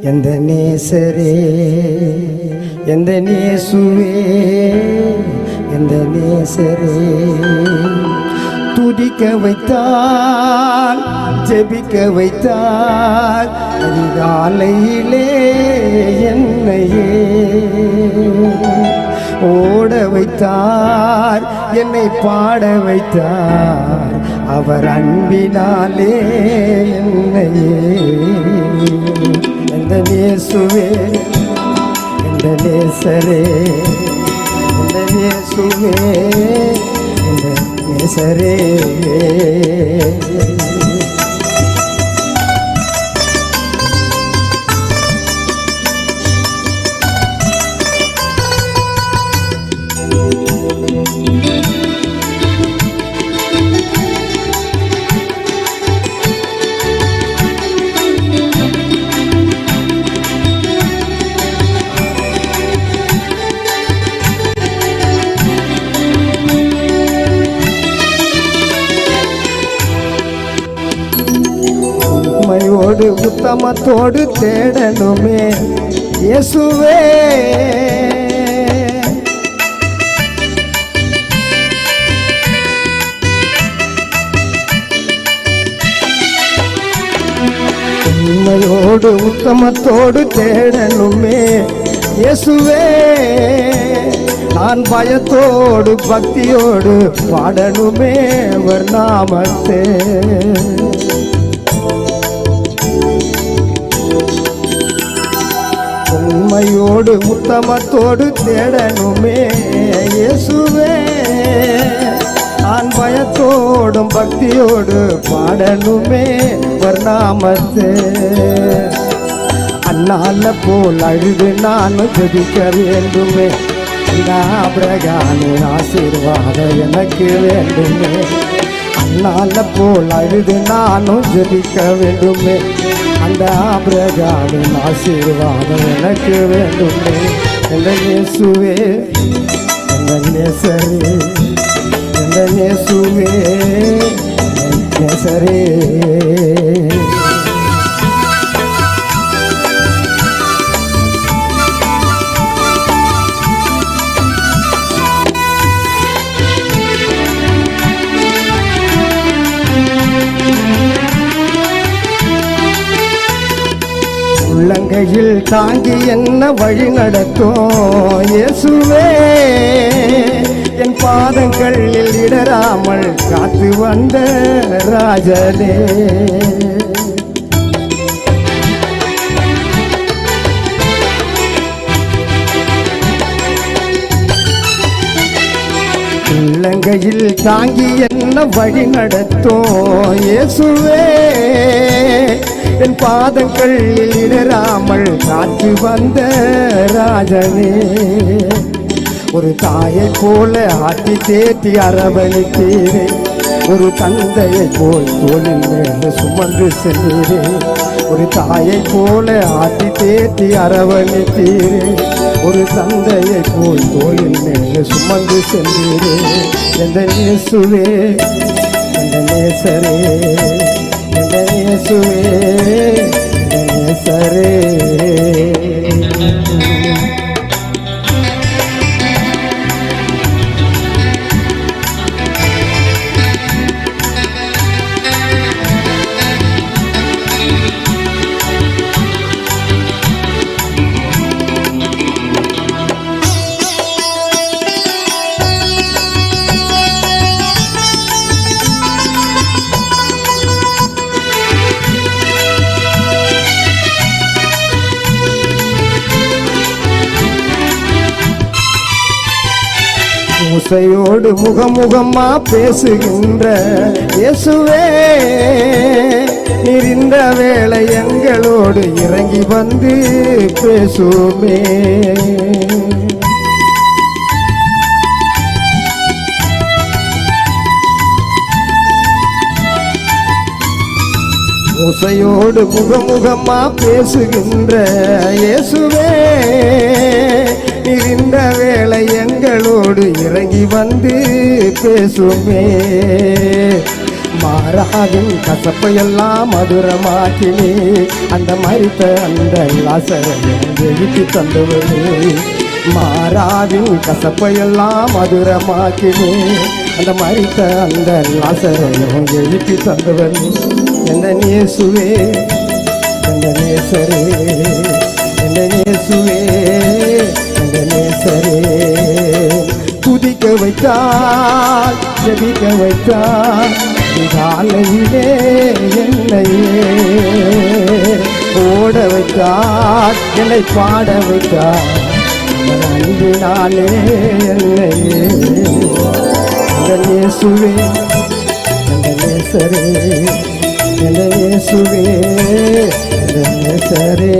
எந்த நேசரே எந்த நேசுவே எந்த நேசரே. துதிக்க வைத்தார் ஜெபிக்க வைத்தார் அதிகாலையிலே என்னையே. ஓட வைத்தார் என்னை பாட வைத்தார் அவர் அன்பினாலே என்னையே. இந்த நேசுவே இந்த நேசரே இந்த நேசுவே இந்த நேசரே. சமத்தோடு தேடணுமே. இயேசுவே. உண்மையோடு உத்தமத்தோடு தேடணுமே. இயேசுவே. நான் பயத்தோடு பக்தியோடு பாடணுமே. அவர் நாமத்தே. உண்மையோடு உத்தமத்தோடு தேடணுமே. இயேசுவே நான் பயத்தோடும் பக்தியோடு பாடணுமே. வர்ணாமத்தே அண்ணால போல் அழுது நானும் ஜெபிக்க வேண்டுமே. பிரகானின் ஆசீர்வாதம் எனக்கு வேண்டுமே. அண்ணால போல் அழுது நானும் ஜெபிக்க வேண்டுமே. அந்த ஆபிரகாமின் ஆசீர்வாதம் எனக்கு வேண்டும். எந்த இயேசுவே எந்த நேசரே எந்த நேசுவே நேசரே. உள்ளங்கையில் தாங்கி என்ன வழி நடக்கும்? இயேசுவே என் பாதங்களில் இடராமல் காத்து வந்த ராஜனே. உள்ளங்கையில் தாங்கி என்ன வழி நடத்தும்? இயேசுவே என் பாதங்களில் இடராமல் காற்று வந்த ராஜனே. ஒரு தாயை போல ஆட்டி தேட்டி அரவணைத்தீரே ஒரு தந்தையை போல் தோளில் மேல சுமந்து சென்றீரே ஒரு தாயை போல ஆட்டி தேட்டி அரவணைத்தீரே ஒரு தந்தையை போல் தோளில் மேல சுமந்து சென்றீரே எந்த நேசுவே எந்த நேசரே. எந்த இயேசுவே எந்த முகமுகமா பேசுகின்ற இயேசுவே நீர் எங்களோடு இறங்கி வந்து பேசுமே. மூசையோடு முகமுகமா பேசுகின்ற இயேசுவே நீர் வேலை எங்களோடு இறங்கி வந்து பேசுமே. மாறாவின் கசப்பையெல்லாம் மதுரமாக்கினே அந்த மறித்த அந்த லாசரையும் தந்தவனே. மாறாவின் கசப்பையெல்லாம் மதுரமாக்கினே அந்த மறித்த அந்த லாசரையும் எழுப்பி தந்தவன். எந்த நேசுவே எந்த நேசரே எந்த நேசுவே வைத்தால் ஜெபிக்க வைத்தால் காலையிலே என்னையே ஓட வைத்தார் என்னை பாட வைத்தார். உமது நாளே என்னையே. அந்த நேசுவே சுவே சரே